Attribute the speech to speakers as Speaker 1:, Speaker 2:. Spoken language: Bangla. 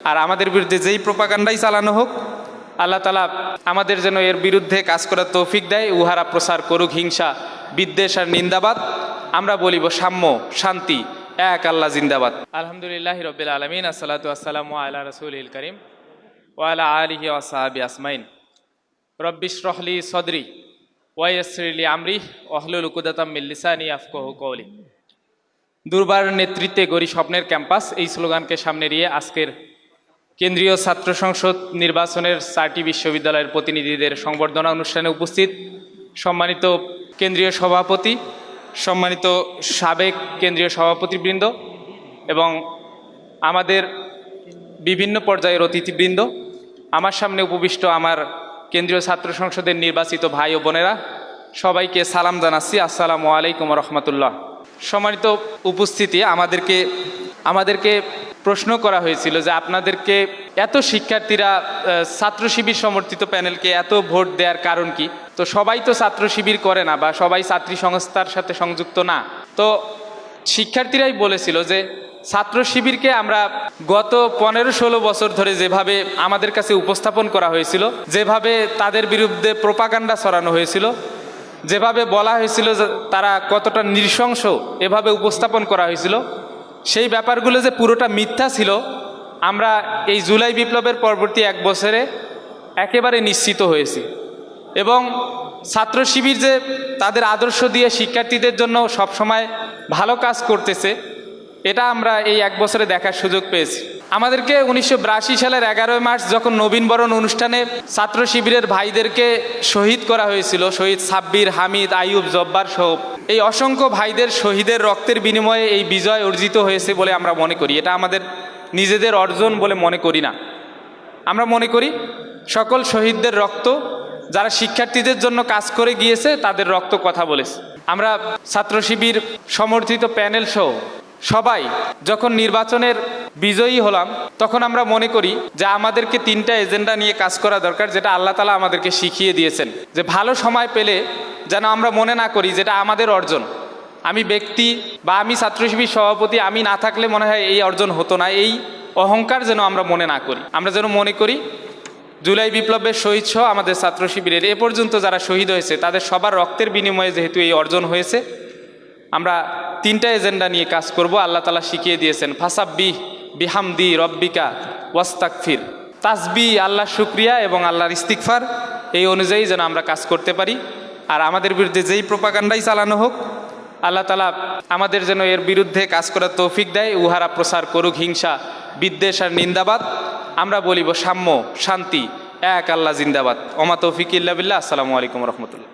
Speaker 1: আর আমাদের বিরুদ্ধে যেই প্রপাগান্ডাই চালানো হোক, আল্লাহ তালা আমাদের যেন এর বিরুদ্ধে কাজ করার তৌফিক দেয়, উহারা প্রসার করুক, হিংসা, বিদ্বেষ আর নিন্দাবাদ। আমরা বলিব সাম্য, শান্তি, এক আল্লাহ জিন্দাবাদ। আলহামদুলিল্লাহ রবিল আলমিন, আসসালাতু আসসালামু আল্লাহ রসুল করিম ওয়ালা আলিহি ওয়াসাহাবি আসমাইন। রব্বিশ রহলি সদরি ওয়াইসরিলি আমরি ওহলুল উকুদাতাম মিল্লিসানি আফকহ কৌলি দুর্বার নেতৃত্বে গড়ি স্বপ্নের ক্যাম্পাস, এই স্লোগানকে সামনে নিয়ে আজকের কেন্দ্রীয় ছাত্র সংসদ নির্বাচনের চারটি বিশ্ববিদ্যালয়ের প্রতিনিধিদের সংবর্ধনা অনুষ্ঠানে উপস্থিত সম্মানিত কেন্দ্রীয় সভাপতি, সম্মানিত সাবেক কেন্দ্রীয় সভাপতিবৃন্দ এবং আমাদের বিভিন্ন পর্যায়ের অতিথিবৃন্দ, আমার সামনে উপবিষ্ট আমার কেন্দ্রীয় ছাত্র সংসদের নির্বাচিত ভাই ও বোনেরা, সবাইকে সালাম জানাচ্ছি। আসসালামু আলাইকুম রহমতুল্লাহ। সম্মানিত উপস্থিতি, আমাদেরকে আমাদেরকে প্রশ্ন করা হয়েছিল যে আপনাদেরকে এত শিক্ষার্থীরা ছাত্র শিবির সমর্থিত প্যানেলকে এত ভোট দেওয়ার কারণ কি? তো সবাই তো ছাত্র শিবির করে না বা সবাই ছাত্রী সংস্থার সাথে সংযুক্ত না। তো শিক্ষার্থীরাই বলেছিল যে ছাত্র শিবিরকে আমরা গত পনেরো ষোলো বছর ধরে যেভাবে আমাদের কাছে উপস্থাপন করা হয়েছিল, যেভাবে তাদের বিরুদ্ধে প্রপাগান্ডা ছড়ানো হয়েছিল, যেভাবে বলা হয়েছিল যে তারা কতটা নৃশংস, এভাবে উপস্থাপন করা হয়েছিল সেই ব্যাপারগুলো যে পুরোটা মিথ্যা ছিল, আমরা এই জুলাই বিপ্লবের পরবর্তী এক বছরে একেবারে নিশ্চিত হয়েছি। এবং ছাত্র শিবির যে তাদের আদর্শ দিয়ে শিক্ষার্থীদের জন্য সবসময় ভালো কাজ করতেছে, এটা আমরা এই এক বছরে দেখার সুযোগ পেয়েছি। আমাদেরকে উনিশশো বিরাশি সালের এগারোই মার্চ যখন নবীনবরণ অনুষ্ঠানে ছাত্র শিবিরের ভাইদেরকে শহীদ করা হয়েছিল, শহীদ সাব্বির, হামিদ, আইয়ুব, জব্বার সহ এই অসংখ্য ভাইদের শহীদের রক্তের বিনিময়ে এই বিজয় অর্জিত হয়েছে বলে আমরা মনে করি। এটা আমাদের নিজেদের অর্জন বলে মনে করি না। আমরা মনে করি সকল শহীদদের রক্ত, যারা শিক্ষার্থীদের জন্য কাজ করে গিয়েছে, তাদের রক্ত কথা বলেছে। আমরা ছাত্র শিবির সমর্থিত প্যানেল সহ সবাই যখন নির্বাচনের বিজয়ী হলাম, তখন আমরা মনে করি যে আমাদেরকে তিনটা এজেন্ডা নিয়ে কাজ করা দরকার, যেটা আল্লাহ তালা আমাদেরকে শিখিয়ে দিয়েছেন। যে ভালো সময় পেলে যেন আমরা মনে না করি যেটা আমাদের অর্জন। আমি ব্যক্তি বা আমি ছাত্র শিবির সভাপতি, আমি না থাকলে মনে হয় এই অর্জন হতো না। এই অহংকার যেন আমরা মনে না করি। আমরা যেন মনে করি জুলাই বিপ্লবের শহীদ সহ আমাদের ছাত্র শিবিরের এ পর্যন্ত যারা শহীদ হয়েছে, তাদের সবার রক্তের বিনিময়ে যেহেতু এই অর্জন হয়েছে, আমরা তিনটা এজেন্ডা নিয়ে কাজ করব। আল্লাহ তালা শিখিয়ে দিয়েছেন ফাসাব্বি বিহামদি রব্বিকা ওয়াস্তাকফির তাসবি আল্লাহ শুক্রিয়া এবং আল্লাহর ইস্তিকফার এই অনুযায়ী যেন আমরা কাজ করতে পারি। আর আমাদের বিরুদ্ধে যেই প্রপাগান্ডাই চালানো হোক, আল্লাহ তালা আমাদের যেন এর বিরুদ্ধে কাজ করার তৌফিক দেয়, উহারা প্রসার করুক, হিংসা, বিদ্বেষ আর নিন্দাবাদ। আমরা বলিব সাম্য, শান্তি, এক আল্লাহ জিন্দাবাদ। অমা তৌফিক ইল্লা বিল্লাহ। আসসালামু আলাইকুম রহমতুল্লাহ।